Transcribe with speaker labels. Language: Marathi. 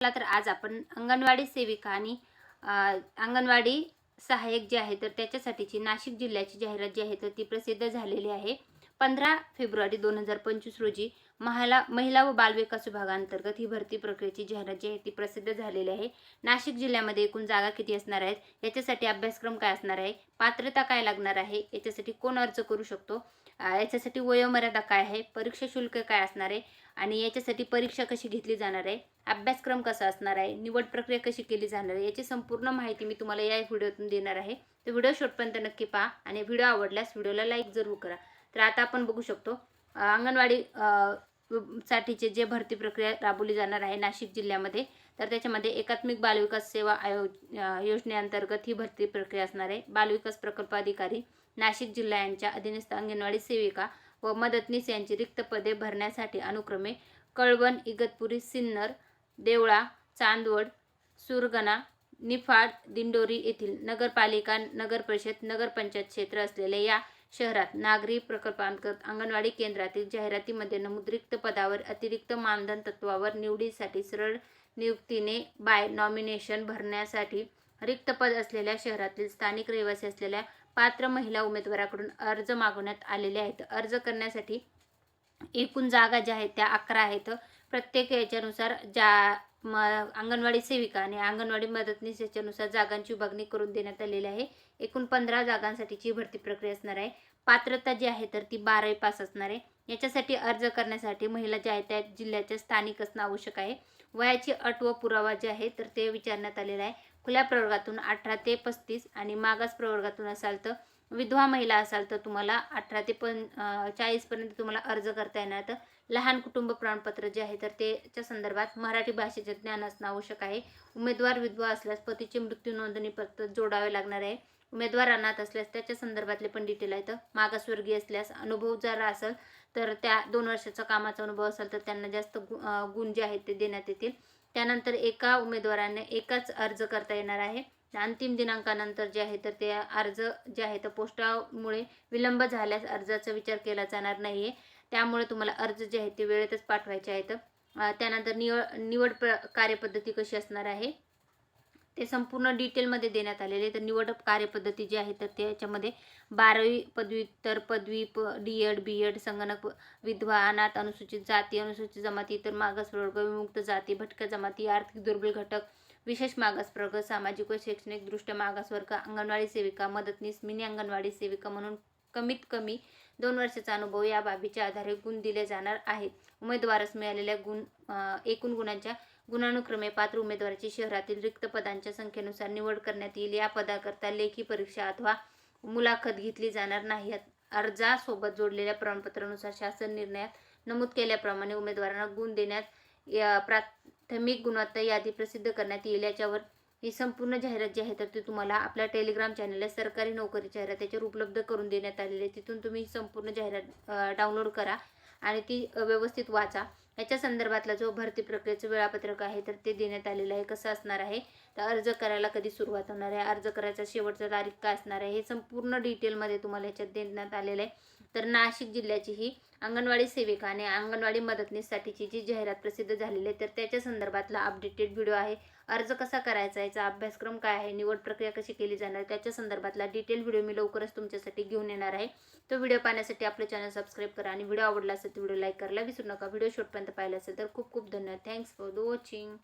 Speaker 1: चला तर आज आपण अंगणवाडी सेविका आणि अंगणवाडी सहाय्यक जे आहे तर त्याच्यासाठीची नाशिक जिल्ह्याची जाहिरात जी आहे तर ती प्रसिद्ध झालेली आहे. पंधरा फेब्रुवारी दोन हजार पंचवीस रोजी महिला महिला व बालविकास विभागांतर्गत ही भरती प्रक्रियेची जाहिरात जी आहे ती प्रसिद्ध झालेली आहे. नाशिक जिल्ह्यामध्ये एकूण जागा किती असणार आहेत याच्यासाठी अभ्यासक्रम काय असणार आहे पात्रता काय लागणार आहे याच्यासाठी कोण अर्ज करू शकतो याच्यासाठी वयोमर्यादा काय आहे परीक्षा शुल्क काय असणार आहे आणि याच्यासाठी परीक्षा कशी घेतली जाणार आहे अभ्यासक्रम कसा असणार आहे? निवड प्रक्रिया कशी केली जाणार आहे? याची संपूर्ण माहिती मी तुम्हाला या व्हिडिओतून देणार आहे. तर व्हिडिओ शेवटपर्यंत नक्की पहा आणि व्हिडिओ आवडल्यास व्हिडिओला लाईक जरूर करा. तर आता आपण बघू शकतो अंगणवाडी साठीचे जे भरती प्रक्रिया राबवली जाणार आहे नाशिक जिल्ह्यामध्ये तर त्याच्यामध्ये एकात्मिक बालविकास सेवा आयो योजनेअंतर्गत ही भरती प्रक्रिया असणार आहे. बालविकास प्रकल्प अधिकारी नाशिक जिल्हा यांच्या अधीनस्थ अंगणवाडी सेविका व मदतनीस यांची रिक्त पदे भरण्यासाठी अनुक्रमे कळवण इगतपुरी सिन्नर देवळा चांदवड सुरगणा निफाड दिंडोरी येथील नगरपालिका नगरपरिषद नगरपंचायत क्षेत्र असलेल्या या शहरात नागरी प्रकल्पांतर्गत अंगणवाडी केंद्रातील जाहिरातीमध्ये नमूद रिक्त पदावर अतिरिक्त मानधन तत्वावर निवडीसाठी सरळ नियुक्तीने बाय नॉमिनेशन भरण्यासाठी रिक्त पद असलेल्या शहरातील स्थानिक रहिवासी असलेल्या पात्र महिला उमेदवाराकडून अर्ज मागवण्यात आलेले आहेत. अर्ज करण्यासाठी एकूण जागा ज्या आहेत त्या अकरा आहेत. प्रत्येक याच्यानुसार ज्या म अंगणवाडी सेविका आणि अंगणवाडी मदतनीस याच्यानुसार जागांची विभागणी करून देण्यात आलेली आहे. एकूण पंधरा जागांसाठीची भरती प्रक्रिया असणार आहे. पात्रता जी आहे तर ती बारावी पास असणार आहे. याच्यासाठी अर्ज करण्यासाठी महिला ज्या आहेत त्या जिल्ह्याच्या स्थानिक असणं आवश्यक आहे. वयाची अट व पुरावा जे आहे तर ते विचारण्यात आलेलं आहे. खुल्या प्रवर्गातून अठरा ते पस्तीस आणि मागास प्रवर्गातून असाल तर विधवा महिला असाल तर तुम्हाला अठरा ते पण चाळीसपर्यंत तुम्हाला अर्ज करता येणार. तर लहान कुटुंब प्रमाणपत्र जे आहे तर त्याच्या संदर्भात मराठी भाषेचे ज्ञान असणं आवश्यक आहे. उमेदवार विधवा असल्यास पतीचे मृत्यू नोंदणी पत्र जोडावे लागणार आहे. उमेदवार अनाथ असल्यास त्याच्या संदर्भातले पण डिटेल आहेत. मागासवर्गीय असल्यास अनुभव जर असेल तर त्या दोन वर्षाचा कामाचा अनुभव असेल तर त्यांना जास्त गु गुण जे आहेत ते देण्यात येतील. त्यानंतर एका उमेदवाराने एकाच अर्ज करता येणार आहे. अंतिम दिनांकानंतर जे आहे तर ते अर्ज जे आहे तर पोस्टामुळे विलंब झाल्यास अर्जाचा विचार केला जाणार नाही आहे त्यामुळे तुम्हाला अर्ज जे आहे ते वेळेतच पाठवायचे आहेत. त्यानंतर निवड निवड प्र कार्यपद्धती कशी असणार आहे? ते संपूर्ण डिटेलमध्ये देण्यात आलेले तर निवड कार्यपद्धती जी आहे तर त्याच्यामध्ये बारावी पदव्युत्तर पदवी प डी एड बी एड संगणक विधवा अनाथ अनुसूचित जाती अनुसूचित जमाती इतर मागासवर्ग विमुक्त जाती भटक्या जमाती आर्थिक दुर्बल घटक विशेष मागास सामाजिक व शैक्षणिकदृष्ट्या मागासवर्ग अंगणवाडी सेविका मदतनीस मिनी अंगणवाडी सेविका म्हणून कमीत कमी दोन वर्षाचा अनुभव या बाबीच्या आधारे गुण दिले जाणार आहेत. उमेदवारास मिळालेल्या गुण एकूण गुणांच्या गुणानुक्रमे पात्र उमेदवाराची शहरातील रिक्त पदांच्या संख्येनुसार निवड करण्यात येईल. या पदाकरता लेखी परीक्षा अथवा मुलाखत घेतली जाणार नाही. अर्जासोबत जोडलेल्या प्रमाणपत्रानुसार शासन निर्णयात नमूद केल्याप्रमाणे उमेदवारांना गुण देण्यात या प्राथमिक गुणवत्ता यादी प्रसिद्ध करण्यात येईल. याच्यावर ही संपूर्ण जाहिरात जी आहे तर ती तुम्हाला आपल्या टेलिग्राम चॅनलला सरकारी नोकरी जाहिरात त्याच्यावर उपलब्ध करून देण्यात आलेली आहे. तिथून तुम्ही संपूर्ण जाहिरात डाउनलोड करा आणि ती व्यवस्थित वाचा. याच्या संदर्भातला जो भरती प्रक्रियेचं वेळापत्रक आहे तर ते देण्यात आलेलं आहे. कसं असणार आहे? तर अर्ज करायला कधी सुरुवात होणार आहे? अर्ज करायचा शेवटचा तारीख काय असणार आहे? हे संपूर्ण डिटेलमध्ये तुम्हाला याच्यात देण्यात आलेलं आहे. तर नाशिक जिल्ह्याची ही अंगणवाडी सेविका आणि अंगणवाडी मदतनीससाठीची जी जाहिरात प्रसिद्ध झालेली आहे तर त्याच्या संदर्भातला अपडेटेड व्हिडिओ आहे. अर्ज कसा करायचा याचा अभ्यासक्रम काय आहे निवड प्रक्रिया कशी केली जाणार त्याच्या संदर्भातला डिटेल व्हिडिओ मी लवकरच तुमच्यासाठी घेऊन येणार आहे. तो व्हिडिओ पाहण्यासाठी आपलं चॅनल सबस्क्राईब करा आणि व्हिडिओ आवडला असेल तर व्हिडिओ लाईक करायला विसरू नका. व्हिडिओ शॉर्टपर्यंत पाहिला असेल तर खूप खूप धन्यवाद. Thanks for the watching